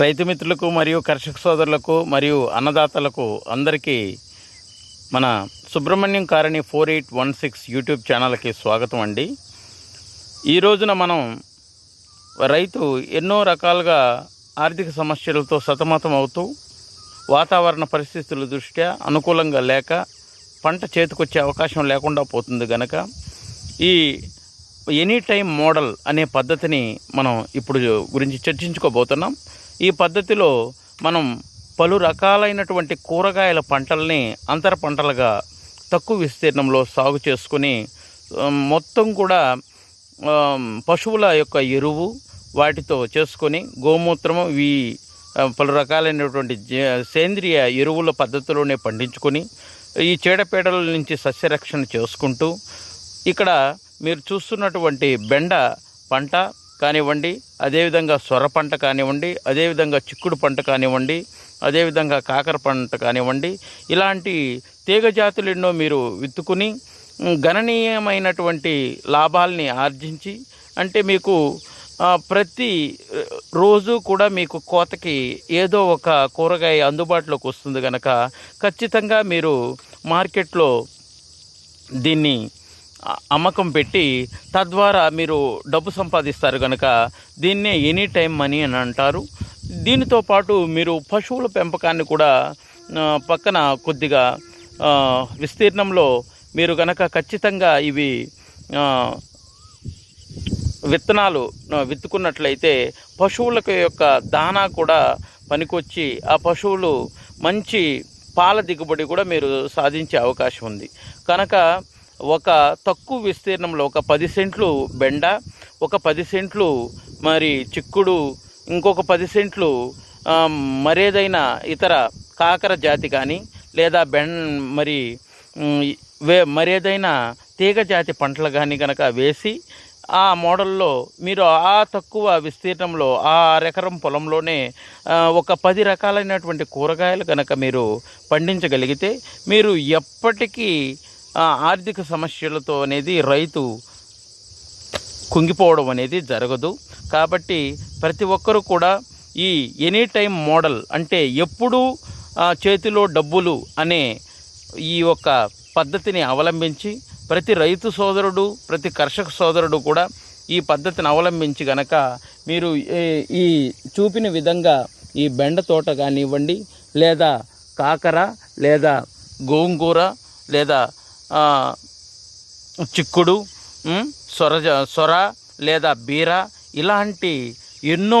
రైతు మిత్రులకు మరియు కర్షక సోదరులకు మరియు అన్నదాతలకు అందరికీ మన Subrahmanyam కారణి four eight one six YouTube ఛానల్కి స్వాగతం అండి. ఈ రోజున మనం రైతు ఎన్నో రకాలుగా ఆర్థిక సమస్యలతో సతమతం అవుతూ వాతావరణ పరిస్థితుల దృష్ట్యా అనుకూలంగా లేక పంట చేతికొచ్చే అవకాశం లేకుండా పోతుంది గనక ఈ ఎనీ టైం మోడల్ అనే పద్ధతిని మనం ఇప్పుడు గురించి చర్చించుకోబోతున్నాం. ఈ పద్ధతిలో మనం పలు రకాలైనటువంటి కూరగాయల పంటల్ని అంతర పంటలుగా తక్కువ విస్తీర్ణంలో సాగు చేసుకుని మొత్తం కూడా పశువుల యొక్క ఎరువు వాటితో చేసుకొని గోమూత్రము ఈ పలు రకాలైనటువంటి సేంద్రియ ఎరువుల పద్ధతిలోనే పండించుకొని ఈ చీడపీడల నుంచి సస్యరక్షణ చేసుకుంటూ ఇక్కడ మీరు చూస్తున్నటువంటి బెండ పంట కానివ్వండి అదేవిధంగా సొర పంట కానివ్వండి అదేవిధంగా చిక్కుడు పంట కానివ్వండి అదేవిధంగా కాకర పంట కానివ్వండి ఇలాంటి తీగ జాతులు ఎన్నో మీరు విత్తుకుని గణనీయమైనటువంటి లాభాల్ని ఆర్జించి అంటే మీకు ప్రతి రోజు కూడా మీకు కోతకి ఏదో ఒక కూరగాయ అందుబాటులోకి వస్తుంది కనుక ఖచ్చితంగా మీరు మార్కెట్లో దీన్ని అమ్మకం పెట్టి తద్వారా మీరు డబ్బు సంపాదిస్తారు కనుక దీన్నే ఎనీ టైం మనీ అని అంటారు. దీనితో పాటు మీరు పశువుల పెంపకాన్ని కూడా పక్కన కొద్దిగా విస్తీర్ణంలో మీరు కనుక ఖచ్చితంగా ఇవి విత్తనాలు విత్తుకున్నట్లయితే పశువులకు యొక్క దానా కూడా పనికొచ్చి ఆ పశువులు మంచి పాల దిగుబడి కూడా మీరు సాధించే అవకాశం ఉంది. కనుక ఒక తక్కువ విస్తీర్ణంలో ఒక పది సెంట్లు బెండ ఒక పది సెంట్లు మరి చిక్కుడు ఇంకొక పది సెంట్లు మరేదైనా ఇతర కాకర జాతి కానీ లేదా బెన్ మరి వే మరేదైనా తీగ జాతి పంటలు కానీ కనుక వేసి ఆ మోడల్లో మీరు ఆ తక్కువ విస్తీర్ణంలో ఆ అరెకరం పొలంలోనే ఒక పది రకాలైనటువంటి కూరగాయలు కనుక మీరు పండించగలిగితే మీరు ఎప్పటికీ ఆర్థిక సమస్యలతో అనేది రైతు కుంగిపోవడం అనేది జరగదు. కాబట్టి ప్రతి ఒక్కరూ కూడా ఈ ఎనీ టైం మోడల్ అంటే ఎప్పుడూ చేతిలో డబ్బులు అనే ఈ యొక్క పద్ధతిని అవలంబించి ప్రతి రైతు సోదరుడు ప్రతి కర్షక సోదరుడు కూడా ఈ పద్ధతిని అవలంబించి గనక మీరు ఈ- ఈ చూపిన విధంగా ఈ బెండ తోట కానివ్వండి లేదా కాకర లేదా గోంగూర లేదా చిక్కుడు సొర సొర లేదా బీర ఇలాంటి ఎన్నో